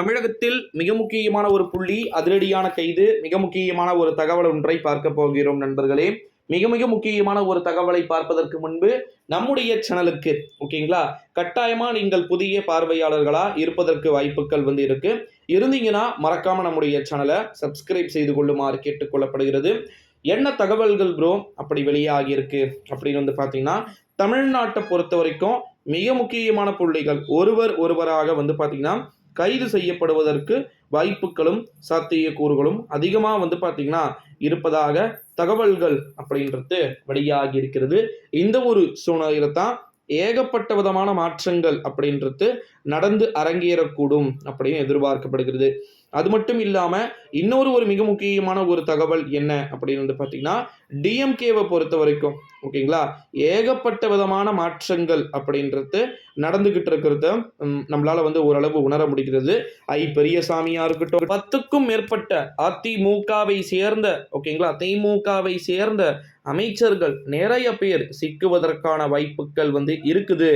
தமிழகத்தில் மிக முக்கியமான ஒரு புள்ளி அதிரடியான கைது மிக முக்கியமான ஒரு தகவல் ஒன்றை பார்க்க போகிறோம் நண்பர்களே. மிக மிக முக்கியமான ஒரு தகவலை பார்ப்பதற்கு முன்பு நம்முடைய சேனலுக்கு ஓகேங்களா கட்டாயமா நீங்கள் புதிய பார்வையாளர்களா இருப்பதற்கு வாய்ப்புகள் வந்து இருக்கு. இருந்தீங்கன்னா மறக்காம நம்முடைய சேனலை சப்ஸ்கிரைப் செய்து கொள்ளுமாறு கேட்டுக்கொள்ளப்படுகிறது என்ன தகவல்கள் ப்ரோ அப்படி வெளியாகி இருக்கு. அப்படின்னு வந்து பார்த்தீங்கன்னா தமிழ்நாட்டை பொறுத்த வரைக்கும் மிக முக்கியமான புள்ளிகள் ஒருவர் ஒருவராக வந்து பார்த்தீங்கன்னா கைது செய்யப்படுவதற்கு வாய்ப்புகளும் சாத்தியக்கூறுகளும் அதிகமாக வந்து பார்த்தீங்கன்னா இருப்பதாக தகவல்கள் அப்படின்றது வெளியாகி இருக்கிறது. இந்த ஒரு சூழ்நிலையில தான் ஏகப்பட்ட விதமான மாற்றங்கள் அப்படின்றது நடந்து அரங்கேறக்கூடும் அப்படின்னு எதிர்பார்க்கப்படுகிறது. அது மட்டும் இல்லாமல் இன்னொரு ஒரு மிக முக்கியமான ஒரு தகவல் என்ன அப்படின்னு வந்து பார்த்தீங்கன்னா டிஎம்கேவை பொறுத்த வரைக்கும் ஓகேங்களா? ஏகப்பட்ட விதமான மாற்றங்கள் அப்படின்றது நடந்துகிட்டு இருக்கிறத நம்மளால் நம்மளால வந்து ஓரளவு உணர முடிகிறது. ஐ பெரியசாமியா இருக்கட்டும் பத்துக்கும் மேற்பட்ட அதிமுகவை சேர்ந்த ஓகேங்களா? திமுகவை சேர்ந்த அமைச்சர்கள் நிறைய பேர் சிக்குவதற்கான வாய்ப்புகள் வந்து இருக்குது.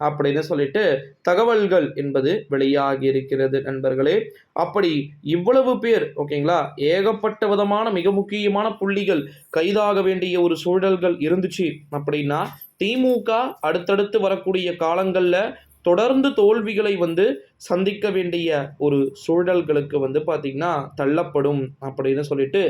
அப்படின்னு சொல்லிட்டு தகவல்கள் என்பது வெளியாகி இருக்கிறது நண்பர்களே. அப்படி இவ்வளவு பேர் ஓகேங்களா? ஏகப்பட்ட விதமான மிக முக்கியமான புள்ளிகள் கைதாக வேண்டிய ஒரு சூழல்கள் இருந்துச்சு அப்படின்னா திமுக அடுத்தடுத்து வரக்கூடிய காலங்களில் தொடர்ந்து தோல்விகளை வந்து சந்திக்க வேண்டிய ஒரு சூழல்களுக்கு வந்து பார்த்திங்கன்னா தள்ளப்படும் அப்படின்னு சொல்லிட்டு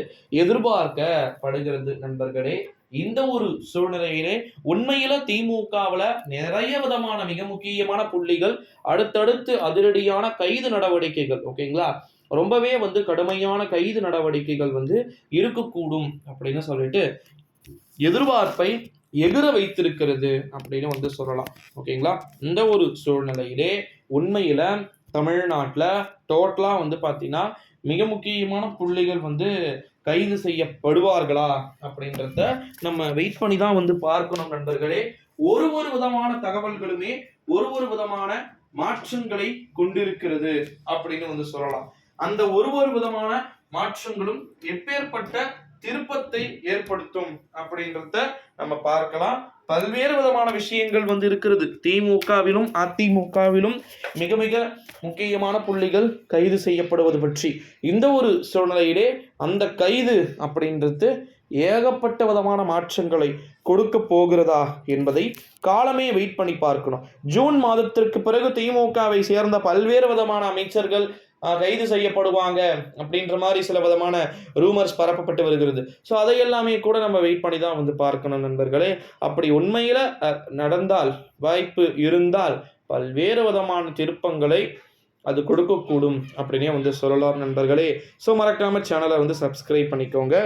எதிர்பார்க்கப்படுகிறது நண்பர்களே. இந்த ஒரு சூழ்நிலையிலே உண்மையில திமுகவில் நிறைய விதமான மிக முக்கியமான புள்ளிகள் அடுத்தடுத்து அதிரடியான கைது நடவடிக்கைகள் ஓகேங்களா? ரொம்பவே வந்து கடுமையான கைது நடவடிக்கைகள் வந்து இருக்கக்கூடும் அப்படின்னு சொல்லிட்டு எதிர்பார்ப்பை எகிர வைத்திருக்கிறது அப்படின்னு வந்து சொல்லலாம் ஓகேங்களா? இந்த ஒரு சூழ்நிலையிலே உண்மையில தமிழ்நாட்டில் டோட்டலாக வந்து பார்த்தீங்கன்னா மிக முக்கியமான புள்ளிகள் வந்து கைது செய்யப்படுவார்களா அப்படின்றத நம்ம வெயிட் பண்ணி தான் வந்து பார்க்கணும் நண்பர்களே. ஒரு ஒரு விதமான தகவல்களுமே ஒரு ஒரு விதமான மாற்றங்களை கொண்டிருக்கிறது அப்படின்னு வந்து சொல்லலாம். அந்த ஒரு ஒரு விதமான மாற்றங்களும் எப்பேற்பட்ட திருப்பத்தை ஏற்படுத்தும் அப்படின்றத நம்ம பார்க்கலாம். பல்வேறு விதமான விஷயங்கள் வந்து இருக்கிறது. திமுகவிலும் அதிமுகவிலும் மிக மிக முக்கியமான புள்ளிகள் கைது செய்யப்படுவது பற்றி. இந்த ஒரு சூழ்நிலையிலே அந்த கைது அப்படின்றது ஏகப்பட்ட விதமான மாற்றங்களை கொடுக்க போகிறதா என்பதை காலமே வெயிட் பண்ணி பார்க்கணும். ஜூன் மாதத்திற்கு பிறகு திமுகவை சேர்ந்த பல்வேறு விதமான அமைச்சர்கள் கைது செய்யப்படுவாங்க அப்படின்ற மாதிரி சில விதமான ரூமர்ஸ் பரப்பப்பட்டு வருகிறது. ஸோ அதையெல்லாமே கூட நம்ம வெயிட் பண்ணி தான் வந்து பார்க்கணும் நண்பர்களே. அப்படி உண்மையில் நடந்தால் வாய்ப்பு இருந்தால் பல்வேறு விதமான திருப்பங்களை அது கொடுக்கக்கூடும் அப்படின்னே வந்து சொல்லலாம் நண்பர்களே. ஸோ மறக்காமல் சேனலை வந்து சப்ஸ்கிரைப் பண்ணிக்கோங்க.